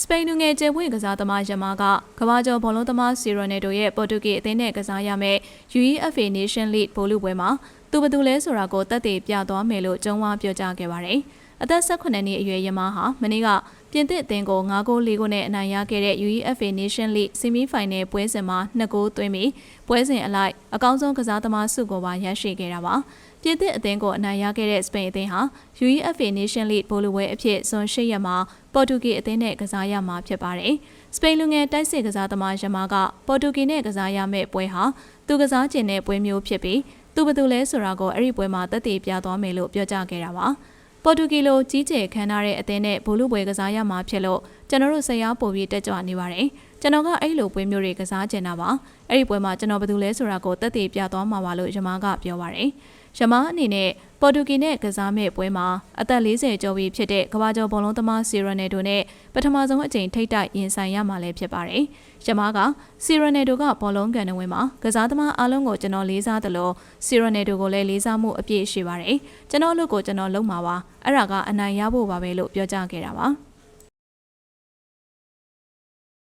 စပိန်လူငယ်ကျယ်ပွင့်ကစားသမားယမားကကမ္ဘာကျော်ဘောလုံးသမားစီရိုနယ်ဒိုရဲ့ပေါ်တူဂီအသင်းနဲ့ကစားရမယ့် UEFA Nation League ဘောလုံးပွဲမှာသူဘယ်သူလဲဆိုတာကိုတက်တည်ပြသွားမယ်လို့ကျုံးဝါပြောကြားခဲ့ပါတယ်။ အသက်18နှစ်အရွယ်ယမားဟာမနေ့ကပြင်သစ်အသင်းကို9ဂိုး4ဂိုးနဲ့အနိုင်ရခဲ့တဲ့ UEFA Nation League ဆီမီဖိုင်နယ်ပွဲစဉ်မှာ2ဂိုးသွင်းပြီးပွဲစဉ်အလိုက်အကောင်းဆုံးကစားသမားဆုကိုပါရရှိခဲ့တာပါ။ပြင်သစ်အသင်းကိုအနိုင်ရခဲ့တဲ့စပိန်အသင်းဟာ UEFA Nation League ဘောလုံးပွဲအဖြစ်ဇွန်8ရက်မှာပေါ်တူဂီအသင်းနဲ့ကစားရမှာဖြစ်ပါတယ်။စပိန်လူငယ်တိုက်စစ်ကစားသမားယမားကပေါ်တူဂီနဲ့ကစားရမယ့်ပွဲဟာသူကစားကျင်တဲ့ပွဲမျိုးဖြစ်ပြီးသူဘယ်သူလဲဆိုတာကိုအဲ့ဒီပွဲမှာသက်သေပြသွားမယ်လို့ပြောကြားခဲ့တာပါ။ ပေါ်တူဂီလိုကြီးကျယ်ခမ်းနားတဲ့အသင်းနဲ့ဘောလုံးပွဲကစားရမှာဖြစ်လို့ကျွန်တော်တို့ဆရာပို့ပြီးတက်ကြွနေပါတယ်။ကျွန်တော်ကအဲ့လိုပွဲမျိုးတွေကစားကျင်တာပါ။အဲ့ဒီပွဲမှာကျွန်တော်ဘယ်သူလဲဆိုတာကိုသက်သေပြသွားမှာပါလို့ယမားကပြောပါတယ်။ ယမားအနေနဲ့ပေါ်တူဂီနဲ့ကစားမဲ့ပွဲမှာအသက်40ကျော်ပြီဖြစ်တဲ့ကမ္ဘာကျော်ဘောလုံးသမားစီရနယ်ဒိုနဲ့ပထမဆုံးအကြိမ်ထိတ်တိုက်ရင်ဆိုင်ရမှာလည်းဖြစ်ပါတယ်။ယမားကစီရနယ်ဒိုကဘောလုံးကန်ဝင်မှာကစားသမားအားလုံးကိုကျွန်တော်လေးစားသလိုစီရနယ်ဒိုကိုလည်းလေးစားမှုအပြည့်ရှိပါတယ်။ကျွန်တော်လူကိုကျွန်တော်လုံးမှာပါ။အဲ့ဒါကအနိုင်ရဖို့ပါပဲလို့ပြောကြားခဲ့တာပါ။